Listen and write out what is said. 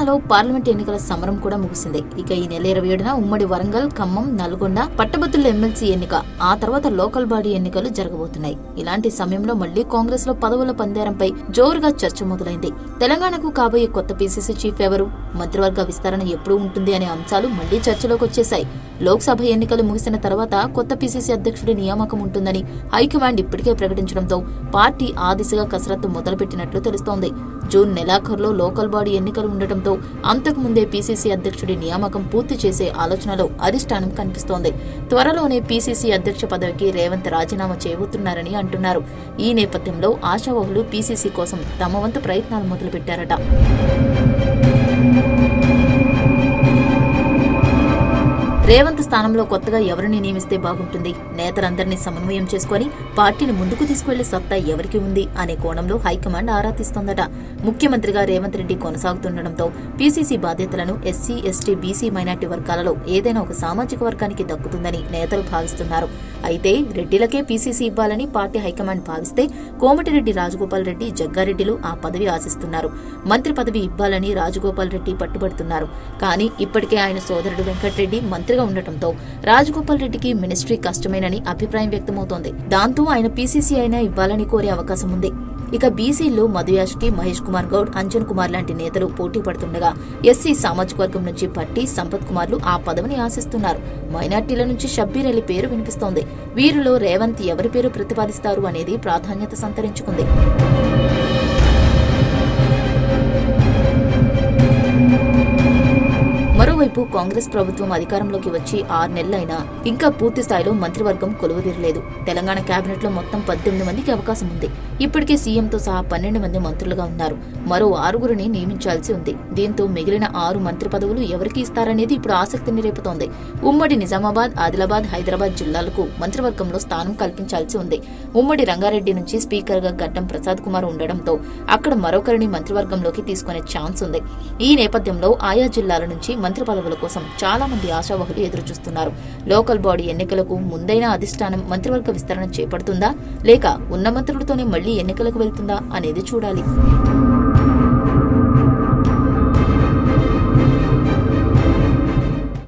తెలంగాణలో పార్లమెంట్ ఎన్నికల సమరం కూడా ముగిసింది. ఇక ఈ నెల ఇరవై ఏడున ఉమ్మడి వరంగల్ ఖమ్మం నల్గొండ పట్టభద్రుల ఎమ్మెల్సీ ఎన్నిక ఆ తర్వాత లోకల్ బాడీ ఎన్నికలు జరగబోతున్నాయి. ఇలాంటి సమయంలో మళ్ళీ కాంగ్రెస్లో పదవుల పందేరంపై జోరుగా చర్చ మొదలైంది. తెలంగాణకు కాబోయే కొత్త పీసీసీ చీఫ్ ఎవరు? మంత్రివర్గ విస్తరణ ఎప్పుడు ఉంటుంది అనే అంశాలు మళ్ళీ చర్చలోకి వచ్చేశాయి. లోక్సభ ఎన్నికలు ముగిసిన తర్వాత కొత్త పీసీసీ అధ్యక్షుడి నియామకం ఉంటుందని హైకమాండ్ ఇప్పటికే ప్రకటించడంతో పార్టీ ఆ దిశగా కసరత్తు మొదలుపెట్టినట్లు తెలుస్తోంది. జూన్ నెలాఖరులో లోకల్ బాడీ ఎన్నికలు ఉండటంతో అంతకుముందే పీసీసీ అధ్యక్షుడి నియామకం పూర్తి చేసే ఆలోచనలో అధిష్టానం కనిపిస్తోంది. త్వరలోనే పీసీసీ అధ్యక్ష పదవికి రేవంత్ రాజీనామా చేయబోతున్నారని అంటున్నారు. ఈ నేపథ్యంలో ఆశావహులు పీసీసీ కోసం తమ వంతు ప్రయత్నాలు మొదలుపెట్టారట. రేవంత్ స్థానంలో కొత్తగా ఎవరిని నియమిస్తే బాగుంటుంది? నేతలందరినీ సమన్వయం చేసుకుని పార్టీని ముందుకు తీసుకువెళ్ళే సత్తా ఎవరికి ఉంది అనే కోణంలో హైకమాండ్ ఆరా తీస్తోందట. ముఖ్యమంత్రిగా రేవంత్ రెడ్డి కొనసాగుతుండటంతో పీసీసీ బాధ్యతలను ఎస్సీ ఎస్టీ బీసీ మైనార్టీ వర్గాలలో ఏదైనా ఒక సామాజిక వర్గానికి దక్కుతుందని నేతలు భావిస్తున్నారు. అయితే రెడ్డిలకే పీసీసీ ఇవ్వాలని పార్టీ హైకమాండ్ భావిస్తే కోమటిరెడ్డి రాజగోపాల్ రెడ్డి జగ్గారెడ్డిలు ఆ పదవి ఆశిస్తున్నారు. మంత్రి పదవి ఇవ్వాలని రాజగోపాల్ రెడ్డి పట్టుబడుతున్నారు. కానీ ఇప్పటికే ఆయన సోదరుడు వెంకటరెడ్డి మంత్రిగా ఉండటంతో రాజగోపాల్ రెడ్డికి మినిస్ట్రీ కష్టమేనని అభిప్రాయం వ్యక్తమవుతోంది. దాంతో ఆయన పీసీసీ అయినా ఇవ్వాలని కోరే అవకాశం ఉంది. ఇక బీసీల్లో మధుయాష్కి మహేష్ కుమార్ గౌడ్ అంజన్ కుమార్ లాంటి నేతలు పోటీ పడుతుండగా ఎస్సీ సామాజిక వర్గం నుంచి పట్టి సంపత్ కుమార్లు ఆ పదవిని ఆశిస్తున్నారు. మైనార్టీల నుంచి షబ్బీర్ అలీ పేరు వినిపిస్తోంది. వీరిలో రేవంత్ ఎవరి పేరు ప్రతిపాదిస్తారు అనేది ప్రాధాన్యత సంతరించుకుంది. మరోవైపు కాంగ్రెస్ ప్రభుత్వం అధికారంలోకి వచ్చి ఆరు నెలలైనా ఇంకా పూర్తి స్థాయిలో మంత్రివర్గం కొలువుదీరలేదు. తెలంగాణ కేబినెట్లో మొత్తం పద్దెనిమిది మందికి అవకాశం ఉంది. ఇప్పటికే సీఎంతో సహా పన్నెండు మంది మంత్రులుగా ఉన్నారు. మరో ఆరుగురిని నియమించాల్సి ఉంది. దీంతో మిగిలిన ఆరు మంత్రి పదవులు ఎవరికి ఇస్తారనేది ఇప్పుడు ఆసక్తిని రేపుతోంది ఉమ్మడి నిజామాబాద్ ఆదిలాబాద్ హైదరాబాద్ జిల్లాలకు మంత్రివర్గంలో స్థానం కల్పించాల్సి ఉంది. ఉమ్మడి రంగారెడ్డి నుంచి స్పీకర్గా గడ్డం ప్రసాద్ కుమార్ ఉండడంతో అక్కడ మరొకరిని మంత్రివర్గంలోకి తీసుకునే ఛాన్స్ ఉంది. ఈ నేపథ్యంలో ఆయా జిల్లాల నుంచి మంత్రి పదవులు కోసం చాలా మంది ఆశావహులు ఎదురుచూస్తున్నారు. లోకల్ బాడీ ఎన్నికలకు ముందైన అధిష్టానం మంత్రివర్గ విస్తరణ చేపడుతుందా? లేక ఉన్న మంత్రులతోనే మళ్ళీ ఎన్నికలకు వెళ్తుందా అనేది చూడాలి.